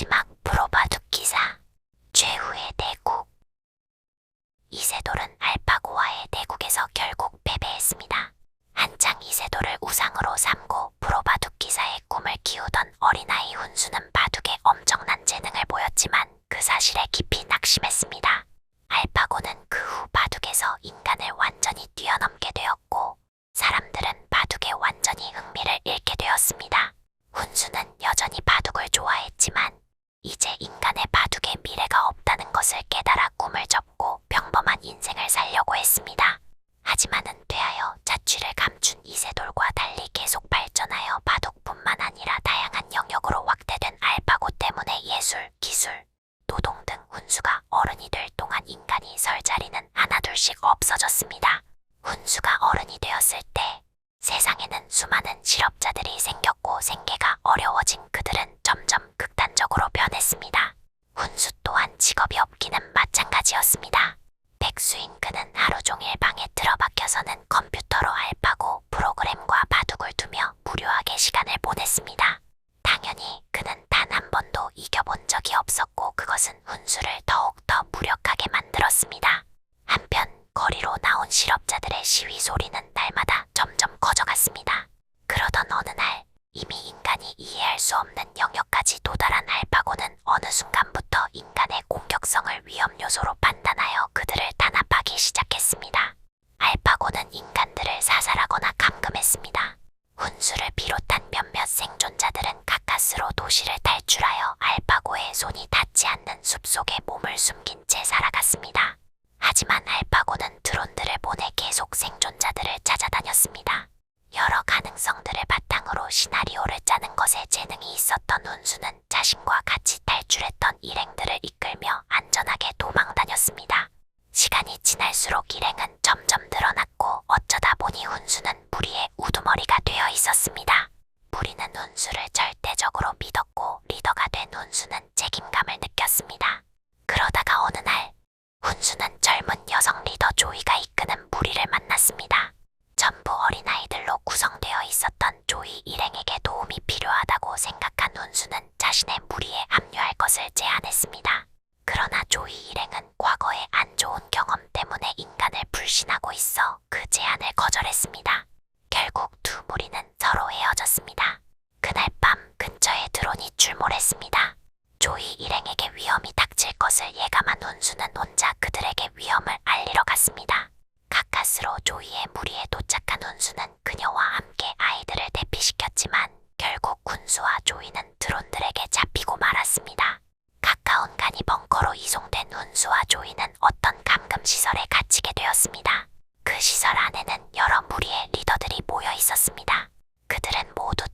마지막 프로바둑 기사 최후의 대국 이세돌은 알파고와의 대국에서 결국 패배했습니다. 한창 이세돌을 우상으로 삼고 프로바둑 기사의 꿈을 키우던 어린아이 훈수는 바둑에 엄청난 재능을 보였지만 그 사실에 깊이 낙심했습니다. 알파고는 그 후 바둑에서 인간을 완전히 뛰어넘게 되었고 사람들은 바둑에 완전히 흥미를 잃게 되었습니다. 훈수는 여전히 바둑을 좋아했지만 이제 인간의 바둑에 미래가 없다는 것을 깨달아 꿈을 접고 평범한 인생을 살려고 했습니다. 하지만은 되하여 자취를 감춘 이세돌과 달리 계속 발전하여 바둑뿐만 아니라 다양한 영역으로 확대된 알파고 때문에 예술, 기술, 노동 등 훈수가 어른이 될 동안 인간이 설 자리는 하나둘씩 없어졌습니다. 훈수가 어른이 되었을 때 세상에는 수많은 실업자들이 생겼고 생계가 어려워진 그들은 점점 극단적으로 변했습니다. 훈수 또한 직업이 없기는 마찬가지였습니다. 백수인 그는 하루 종일 방에 틀어박혀서는 컴퓨터로 알파고 프로그램과 바둑을 두며 무료하게 시간을 보냈습니다. 당연히 그는 단 한 번도 이겨본 적이 없었고 그것은 훈수를 더욱더 무력하게 만들었습니다. 한편 거리로 나온 실업자들의 시위 소리는 날마다 점점 커져갔습니다. 그러던 어느 날 이미 인간이 이해할 수 없는 영역까지 도달한 알파고는 어느 순간부터 인간의 공격성을 위험 요소로 판단하여 그들을 단합하기 시작했습니다. 알파고는 인간들을 사살하거나 감금했습니다. 훈수를 비롯한 몇몇 생존자들은 가까스로 도시를 탈출하여 알파고의 손이 닿지 않는 숲속에 몸을 숨긴 채 살아갔습니다. 하지만 알파고는 드론들을 보내 계속 생존자들을 찾아다녔습니다. 여러 가능성들을 바탕으로 시나리오를 짜는 것에 재능이 있었던 훈수는 자신과 같이 탈출했던 일행들을 이끌며 안전하게 도망 다녔습니다. 시간이 지날수록 일행은 점점 늘어났고 어쩌다 보니 훈수는 무리의 우두머리가 되어 있었습니다. 무리는 훈수를 절대적으로 믿었고 리더가 된 훈수는 책임감을 느꼈습니다. 그러다가 어느 날 훈수는 젊은 여성 리더 조이가 이끄는 무리를 만났습니다. 전부 어린아이들로 구성되어 있었던 조이 일행에게 도움이 필요하다고 생각한 훈수는 자신의 무리에 합류할 것을 제안했습니다. 그러나 조이 일행은 과거의 안 좋은 경험 때문에 인간을 불신하고 있어 그 제안을 거절했습니다. 결국 두 무리는 서로 헤어졌습니다. 그날 밤 근처에 드론이 출몰했습니다. 조이 일행에게 위험이 닥칠 것을 예감한 훈수는 혼자 그들에게 위험을 알리러 갔습니다. 가까스로 조이의 무리에 도착한 훈수는 그녀와 함께 아이들을 대피시켰지만 결국 군수와 조이는 드론들에게 잡히고 말았습니다. 가까운 간이 벙커로 이송된 훈수와 조이는 어떤 감금 시설에 갇히게 되었습니다. 그 시설 안에는 여러 무리의 리더들이 모여 있었습니다. 그들은 모두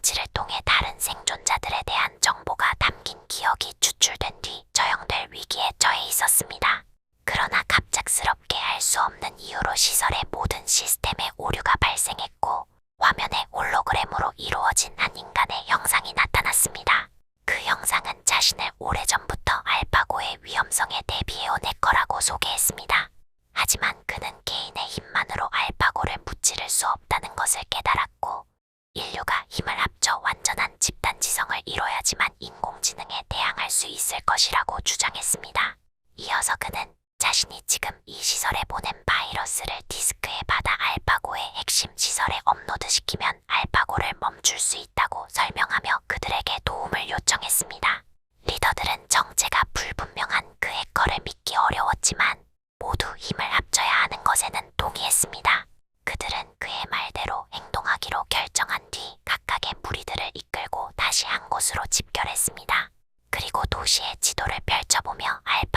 장치를 통해 다른 생존자들에 대한 정보가 담긴 기억이 추출된 뒤 저형될 위기에 처해 있었습니다. 그러나 갑작스럽게 할 수 없는 이유로 시설의 모든 시스템에 오류가 발생했고 화면에 홀로그램으로 이루어진 한 인간의 형상이 나타났습니다. 그 영상은 자신을 오래전부터 알파고의 위험성에 대비해온 해커라고 소개했습니다. 하지만 그는 개인의 힘만으로 알파고를 무찌를 수 없다는 것을 깨달았고 인류가 힘을 합쳐 완전한 집단 지성을 이뤄야지만 인공지능에 대항할 수 있을 것이라고 주장했습니다. 이어서 그는 자신이 지금 이 시설에 보낸 바이러스를 디스크에 받아 알파고의 핵심 시설에 업로드시키면 알파고를 멈출 수 있다고 설명하며 그들에게 도움을 요청했습니다. 리더들은 정체가 불분명한 그 해커를 믿기 어려웠지만 모두 힘을 합쳐야 하는 것에는 동의했습니다. 그들은 그의 말대로 행동하기로 결정한 뒤 각각의 무리들을 이끌고 다시 한 곳으로 집결했습니다. 그리고 도시의 지도를 펼쳐보며 알파고의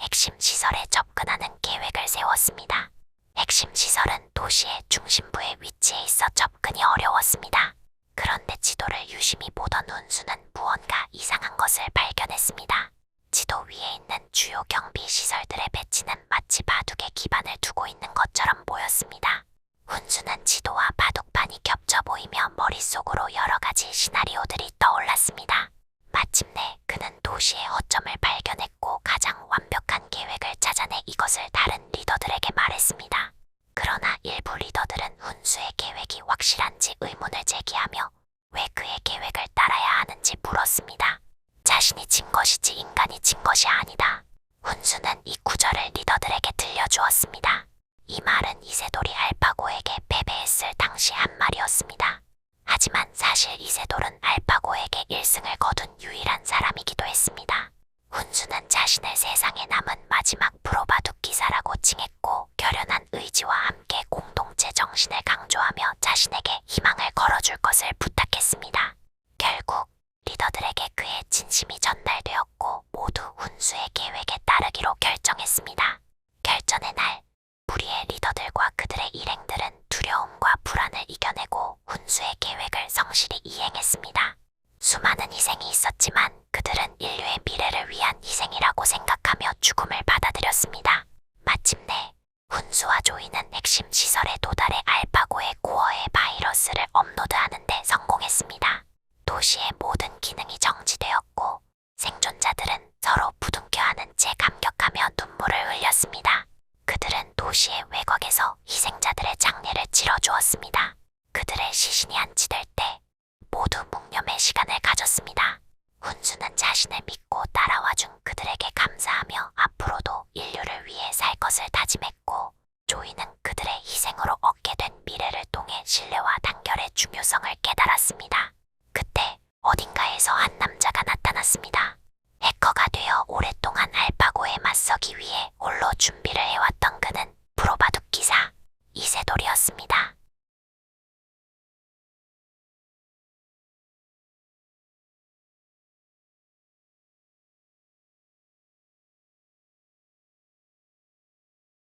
핵심 시설에 접근하는 계획을 세웠습니다. 핵심 시설은 도시의 중심부에 위치해 있어 접근이 어려웠습니다. 그런데 지도를 유심히 보던 훈수는 무언가 이상한 것을 발견했습니다. 지도 위에 있는 주요 경비 시설들의 배치는 마치 바둑에 기반을 두고 있는 것처럼 보였습니다. 훈수는 지도와 바둑판이 겹쳐 보이며 머릿속으로 여러 가지 시나리오들이 떠올랐습니다. 마침내 그는 도시의 허점을 발견했고 가장 완벽한 계획을 찾아내 이것을 다른 리더들에게 말했습니다. 그러나 일부 리더들은 훈수의 계획이 확실한지 의문을 제기하며 왜 그의 계획을 따라야 하는지 물었습니다. 자신이 진 것이지 인간이 진 것이 아니다. 훈수는 이 구절을 리더들에게 들려주었습니다. 이 말은 이세돌이 알파고에게 패배했을 당시 한 말이었습니다. 하지만 사실 이세돌은 알파고에게 1승을 거둔 유일한 사람이기도 했습니다. 훈수는 자신을 세상에 남은 마지막 프로바둑 기사라고 칭했고 결연한 의지와 함께 공동체 정신을 강조하며 자신에게 희망을 걸어줄 것을 부탁했습니다. 결국 리더들에게 그의 진심이 전달되었고 모두 훈수의 계획에 따르기로 결정했습니다. 결전의 날 불의의 리더들과 그들의 일행들은 두려움과 불안을 이겨내고 훈수의 계획을 성실히 이행했습니다. 수많은 희생이 있었지만 그들은 인류의 미래를 위한 희생이라고 생각하며 죽음을 받아들였습니다. 마침내 훈수와 조이는 핵심 시설에 도달해 알파고의 코어에 바이러스를 업로드하는데 성공했습니다. 도시의 모든 기능이 정지되었고 생존자들은 서로 부둥켜하는 채 감격하며 눈물을 흘렸습니다. 그들은 도시의 외곽에서 희생자들의 장례를 치러주었습니다. 그들의 시신이 안치될 때 모두 묵념의 시간을 가졌습니다. 훈수는 자신을 믿고 따라와준 그들에게 감사하며 앞으로도 인류를 위해 살 것을 다짐했고 조이는 그들의 희생으로 얻게 된 미래를 통해 신뢰와 단결의 중요성을 깨달았습니다. 그때 어딘가에서 한 남자가 나타났습니다. 해커가 되어 오랫동안 알파고에 맞서기 위해 홀로 준비를 해왔던 그는 프로바둑 기사 이세돌이었습니다.